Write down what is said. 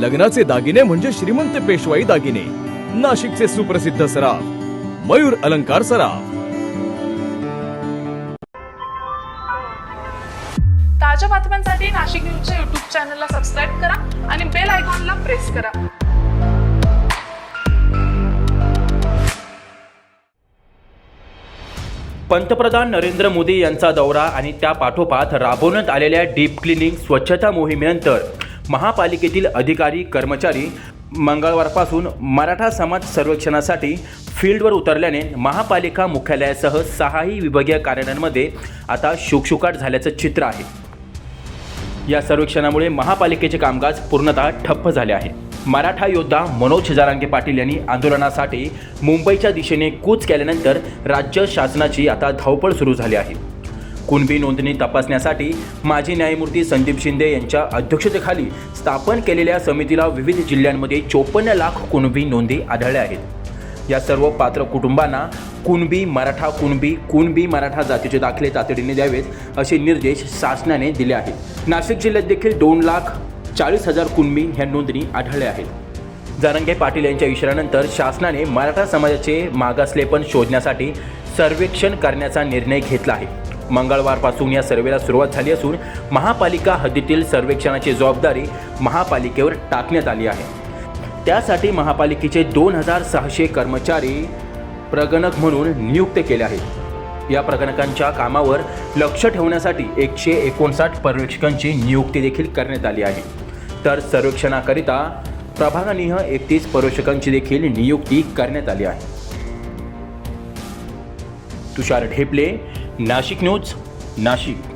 लग्नाचे दागिने म्हणजे श्रीमंत पेशवाई दागिने. नाशिकचे सुप्रसिद्ध सराफ. मयूर अलंकार सराफ. ताज्या बातम्यांसाठी नाशिक न्यूजच्या युट्यूब चॅनलला सबस्क्राईब करा आणि बेल आयकॉनला प्रेस करा. पंतप्रधान नरेंद्र मोदी यांचा दौरा आणि त्या पाठोपाठ राबवण्यात आलेल्या डीप क्लिनिंग स्वच्छता मोहिमेनंतर महापालिकेतील अधिकारी कर्मचारी मंगळवारपासून मराठा समाज सर्वेक्षणासाठी फील्डवर उतरल्याने महापालिका मुख्यालयासह सहाही विभागीय कार्यालयांमध्ये आता शुकशुकाट झाल्याचं चित्र आहे. या सर्वेक्षणामुळे महापालिकेचे कामकाज पूर्णतः ठप्प झाले आहे. मराठा योद्धा मनोज जारांगे पाटील यांनी आंदोलनासाठी मुंबईच्या दिशेने कूच केल्यानंतर राज्य शासनाची आता धावपळ सुरू झाली आहे. कुणबी नोंदणी तपासण्यासाठी माजी न्यायमूर्ती संदीप शिंदे यांच्या अध्यक्षतेखाली स्थापन केलेल्या समितीला विविध जिल्ह्यांमध्ये चोपन्न लाख कुणबी नोंदी आढळल्या आहेत. या सर्व पात्र कुटुंबांना कुणबी मराठा कुणबी कुणबी मराठा जातीचे दाखले तातडीने द्यावेत असे निर्देश शासनाने दिले आहेत. नाशिक जिल्ह्यात देखील दोन लाख चाळीस हजार कुणबी ह्या नोंदणी आढळल्या आहेत. जारंगे पाटील यांच्या इशाऱ्यानंतर शासनाने मराठा समाजाचे मागासलेपण शोधण्यासाठी सर्वेक्षण करण्याचा निर्णय घेतला आहे. मंगळवारपासून या सर्वेला सुरुवात झाली असून महापालिका हद्दीतील सर्वेक्षणाची जबाबदारी महापालिकेवर टाकण्यात आली आहे. त्यासाठी महापालिकेचे दोन हजार सहाशे कर्मचारी प्रगणक म्हणून नियुक्त केले आहेत. या प्रगणकांच्या कामावर लक्ष ठेवण्यासाठी एकशे एकोणसाठ पर्यवेक्षकांची नियुक्ती देखील करण्यात आली आहे. तर सर्वेक्षणाकरिता प्रभागानिह एकतीस पर्यवेक्षकांची देखील नियुक्ती करण्यात आली आहे. तुषार ढेपले नाशिक न्यूज नाशिक.